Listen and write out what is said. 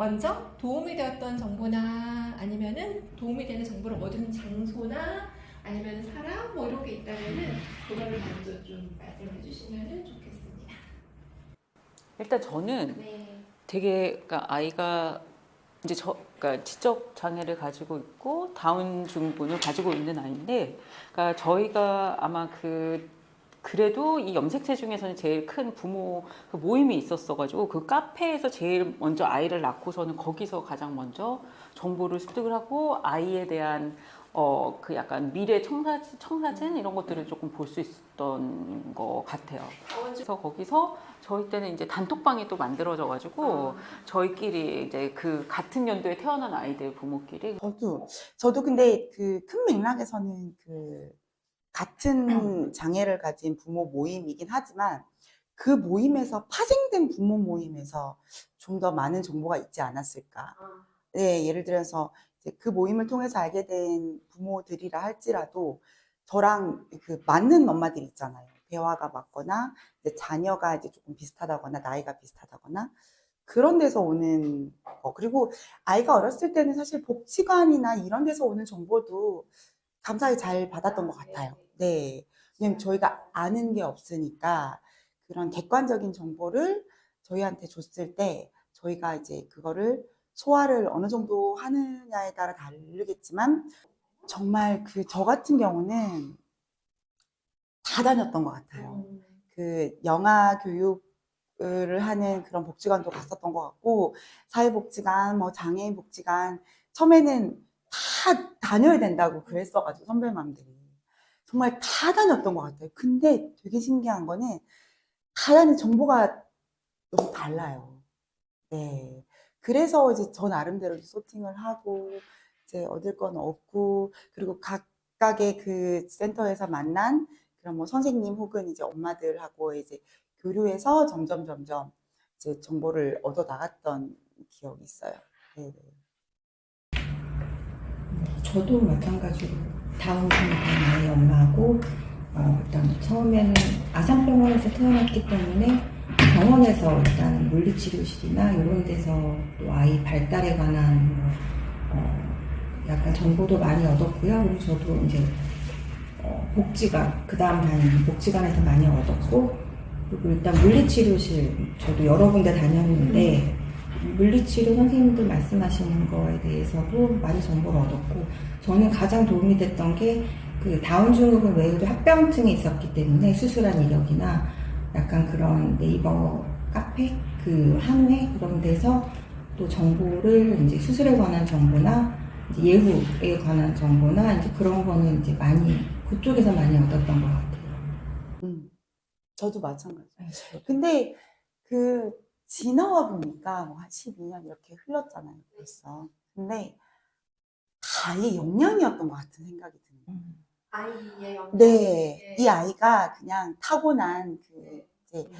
먼저 도움이 되었던 정보나 아니면은 도움이 되는 정보를 얻은 장소나 아니면 사람 뭐 이런 게 있다면은 그거를 먼저 좀 말씀해 주시면은 좋겠습니다. 일단 저는 네. 되게 그러니까 아이가 이제 저 그러니까 지적 장애를 가지고 있고 다운 증후군을 가지고 있는 아이인데 그러니까 저희가 아마 그 그래도 이 염색체 중에서는 제일 큰 부모 그 모임이 있었어가지고 그 카페에서 제일 먼저 아이를 낳고서는 거기서 가장 먼저 정보를 습득을 하고 아이에 대한 어 그 약간 미래 청사 청사진 이런 것들을 조금 볼 수 있었던 것 같아요. 그래서 거기서 저희 때는 이제 단톡방이 또 만들어져가지고 저희끼리 이제 그 같은 연도에 태어난 아이들 부모끼리 저도 저도 근데 그 큰 맥락에서는 그 같은 장애를 가진 부모 모임이긴 하지만 그 모임에서 파생된 부모 모임에서 좀 더 많은 정보가 있지 않았을까. 네, 예를 들어서 그 모임을 통해서 알게 된 부모들이라 할지라도 저랑 그 맞는 엄마들이 있잖아요. 대화가 맞거나 이제 자녀가 이제 조금 비슷하다거나 나이가 비슷하다거나 그런 데서 오는 거 그리고 아이가 어렸을 때는 사실 복지관이나 이런 데서 오는 정보도 감사히 잘 받았던 것 같아요. 네. 왜냐면 저희가 아는 게 없으니까 그런 객관적인 정보를 저희한테 줬을 때 저희가 이제 그거를 소화를 어느 정도 하느냐에 따라 다르겠지만 정말 그 저 같은 경우는 다 다녔던 것 같아요. 그 영아 교육을 하는 그런 복지관도 갔었던 것 같고 사회복지관, 뭐 장애인 복지관 처음에는 다 다녀야 된다고 그랬어가지고 선배맘들이 정말 다 다녔던 것 같아요. 근데 되게 신기한 거는 다 다닌 정보가 너무 달라요. 네. 그래서 이제 저 나름대로 소팅을 하고 이제 얻을 건 얻고 그리고 각각의 그 센터에서 만난 그런 뭐 선생님 혹은 이제 엄마들하고 이제 교류해서 점점 점점 이제 정보를 얻어 나갔던 기억이 있어요. 네. 저도 마찬가지로 다운 아이 엄마고 어, 일단 처음에는 아산병원에서 태어났기 때문에 병원에서 일단 물리치료실이나 이런 데서 또 아이 발달에 관한 뭐, 어, 약간 정보도 많이 얻었고요. 그리고 저도 이제 어, 복지관 그 다음 다니는 복지관에서 많이 얻었고 그리고 일단 물리치료실 저도 여러 군데 다녔는데 물리치료 선생님들 말씀하시는 거에 대해서도 많이 정보를 얻었고 저는 가장 도움이 됐던 게 그 다운 증후군 외에도 합병증이 있었기 때문에 수술한 이력이나 약간 그런 네이버 카페 그 한회 그런 데서 또 정보를 이제 수술에 관한 정보나 이제 예후에 관한 정보나 이제 그런 거는 이제 많이 그쪽에서 많이 얻었던 것 같아요. 음. 저도 마찬가지예요. 근데 그 지나와 보니까 뭐 한 12년 이렇게 흘렀잖아요, 벌써. 근데 다의 영향이었던 것 같은 생각이 드는 거예요. 아이의 영 네, 이 아이가 그냥 타고난 그 이제